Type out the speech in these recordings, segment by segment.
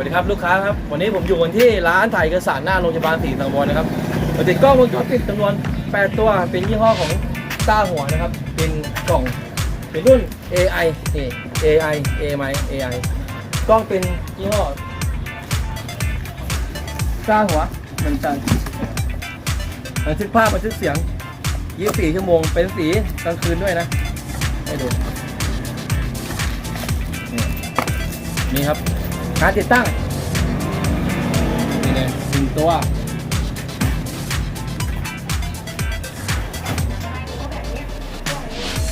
วัสดีครับลูกค้าครับวันนี้ผมอยู่กันที่ร้านถ่ายเอกสารหน้าโรงพยาบาลศรีสังวรนะครับมาติดกล้องวงจรปิดจำนวน 8 ตัวเป็นยี่ห้อของต้าหัวนะครับ เป็นกล่องเป็นรุ่น AI AI AI AI กล้องเป็นยี่ห้อต้าหัวเหมือนกันบันทึกภาพบันทึกเสียง 24 ชั่วโมง เป็นสีกลางคืนด้วยนะให้ดูนี่ครับ การติดตั้งนี่เลยหนึ่งตัว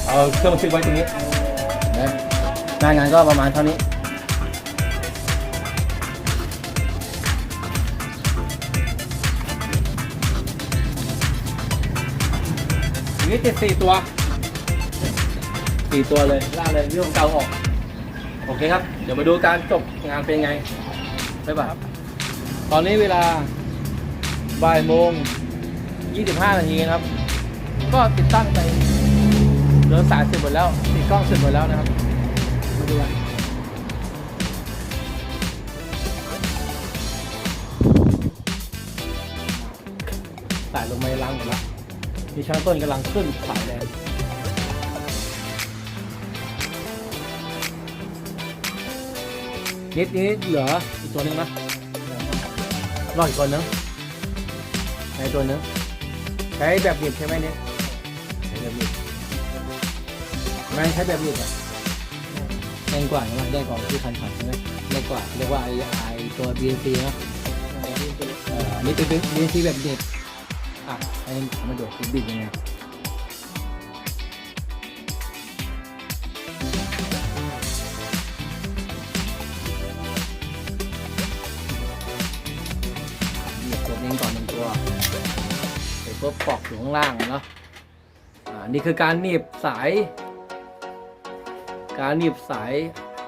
เอาเครื่องบันทึกไว้ตรงนี้นะหน้างานก็ประมาณเท่านี้ทีนี้ติดสี่ตัวสี่ตัวเลยล่ากเลยเรื่องเก่าออก โอเคครับ เดี๋ยวมาดูการจบงานเป็นยังไงบ๊ายบายครับตอนนี้เวลาบ่ายโมง 25 นาทีนะครับ ก็ติดตั้งไปเดินสายเสร็จหมดแล้ว ติดกล้องเสร็จหมดแล้วนะครับ มาดูกันสายลงมาในรังหมดแล้วมีช่างต้นกำลังขึ้นสายแรง นิดนี้เหลืออีกตัวหนึ่งนะรออีกตัวหนึงในตัวหนึงใช้แบบหนีบใช่ไหมเนี่ยใช้แบบหนีบไม่ใช้แบบหนีบอะแรงกว่าใช่ไหมได้กว่าที่คันขันใช่ไหมแรงกว่าเรียกว่าไอไอตัว BNC นะอันนี่เป็น BNC แบบหนีบอะไอ้มาดูบิดยังไง เสร็จปุ๊บปอกอยู่ข้างล่างเนาะอ่านี่คือการหนีบสาย การหนีบสาย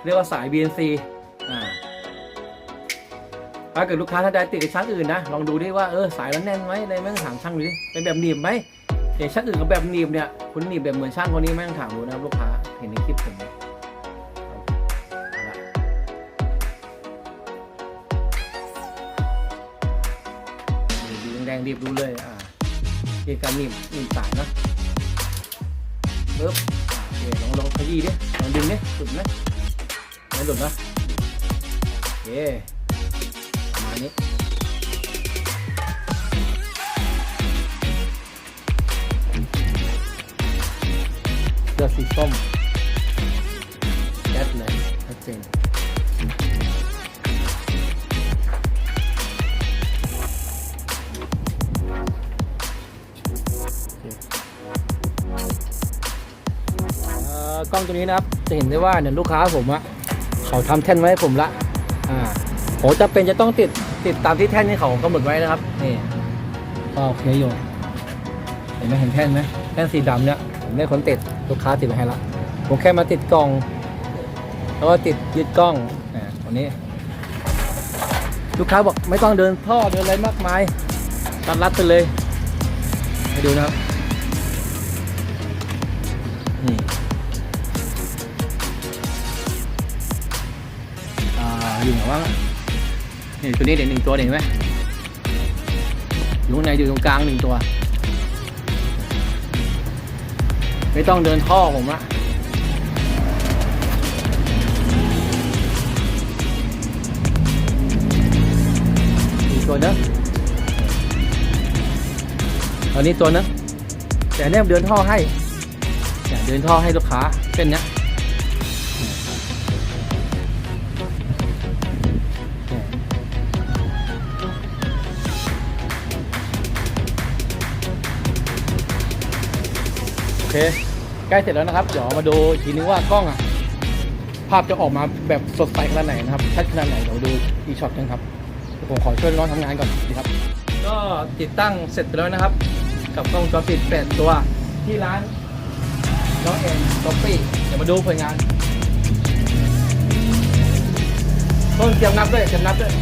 เรียกว่าสาย BNC อ่าถ้าเกิดลูกค้าท่านใดติดกับช่างอื่นนะลองดูดิว่าเออสายมันแน่นไหมอะไรไม่ต้องถามช่างดูดิเป็นแบบหนีบไหมเห็นช่างอื่นกับแบบหนีบเนี่ยคุณหนีบแบบเหมือนช่างคนนี้ไม่ต้องถามดูนะครับลูกค้าเห็นในคลิปผมดีแดงรีบรู้เลยอ่า คือการหนีบหนีบสายนะปึ๊บอ่าโอเคลองลองขยี้ดิลองดึงดิหลุดไหมไม่หลุดนะโอเคประมาณนี้เสื้อสีส้ม อ่อกล้องตัวนี้นะครับ จะเห็นได้ว่าเนี่ยลูกค้าผมอะเขาทำแท่นไว้ให้ผมละอ่าผมจะเป็นจะต้องติดติดตามที่แท่นที่เขากำหนดไว้นะครับนี่ก็โอเคอยู่เห็นไหมเห็นแท่นไหมแท่นสีดำเนี่ยผมได้คนติดลูกค้าติดไว้ให้ละผมแค่มาติดกล่อง แล้วก็ติดยึดกล้องอ่าตัวนี้ ลูกค้าบอกไม่ต้องเดินท่อเดินอะไรมากมายตัดรัดไปเลยให้ดูนะครับ อยู่ไหนวะนี่ตัวนี้เด็กหนึ่งตัวเห็นไหมอยู่ข้างในอยู่ตรงกลางหนึ่งตัว ไม่ต้องเดินท่อผมอะอีกตัวนึงตอนนี้ตัวนึงแต่เนี่ยเดินท่อให้เดินท่อให้ลูกค้าเส้นเนี้ อเคใกล้เสร็จแล้วนะครับ เดี๋ยวมาดูอีกทีนึงว่ากล้องอะภาพจะออกมาแบบสดใสขนาดไหนนะครับชัดขนาดไหนเดี๋ยวดูอีช็อตนึงครับเดี๋ยวผมขอช่วยน้องทำงานก่อนดีครับ ก็ติดตั้งเสร็จไปแล้วนะครับ กับกล้องวงจอปิดแปดตัวที่ร้านน้องเอ็มท็อปปี้เดี๋ยวมาดูผลงานต้นเตรียมนับด้วยเตรียมนับด้วย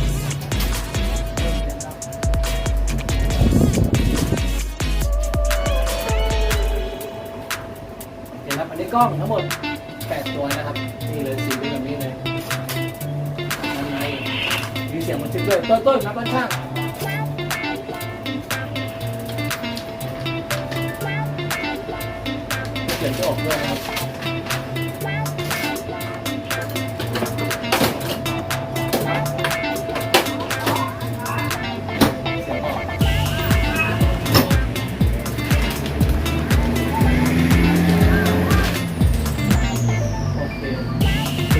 กล้องทั้งหมด 8 ตัวนะครับ นี่เลยสีเป็นแบบนี้เลยด้านในเสียงมันทึกด้วยต้นต้นครับด้านข้างเสียงจะออกด้วยนะครับ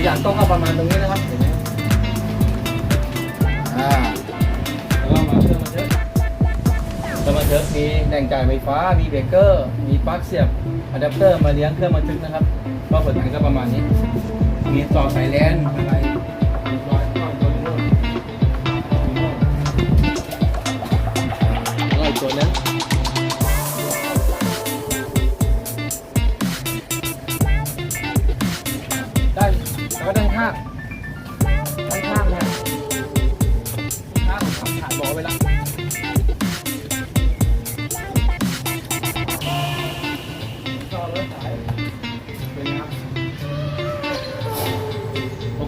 ตัวอย่างต้องเอาประมาณตรงนี้นะครับเห็นไหมอ่าแล้วก็มาเครื่องมันเถอะเครื่องมันเถอะมีแหล่งจ่ายไฟฟ้า มีเบรกเกอร์ มีปลั๊กเสียบอะแดปเตอร์มาเลี้ยงเครื่องบันทึกนะครับก็ผลงานก็ประมาณนี้ มีต่อสายแลนอะไร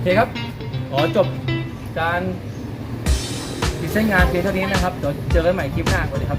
เคครับ ขอจบการพรีเซน์งานเพียงเท่านี้นะครับ เดี๋ยวเจอกันใหม่คลิปหน้าสวัสดีครับ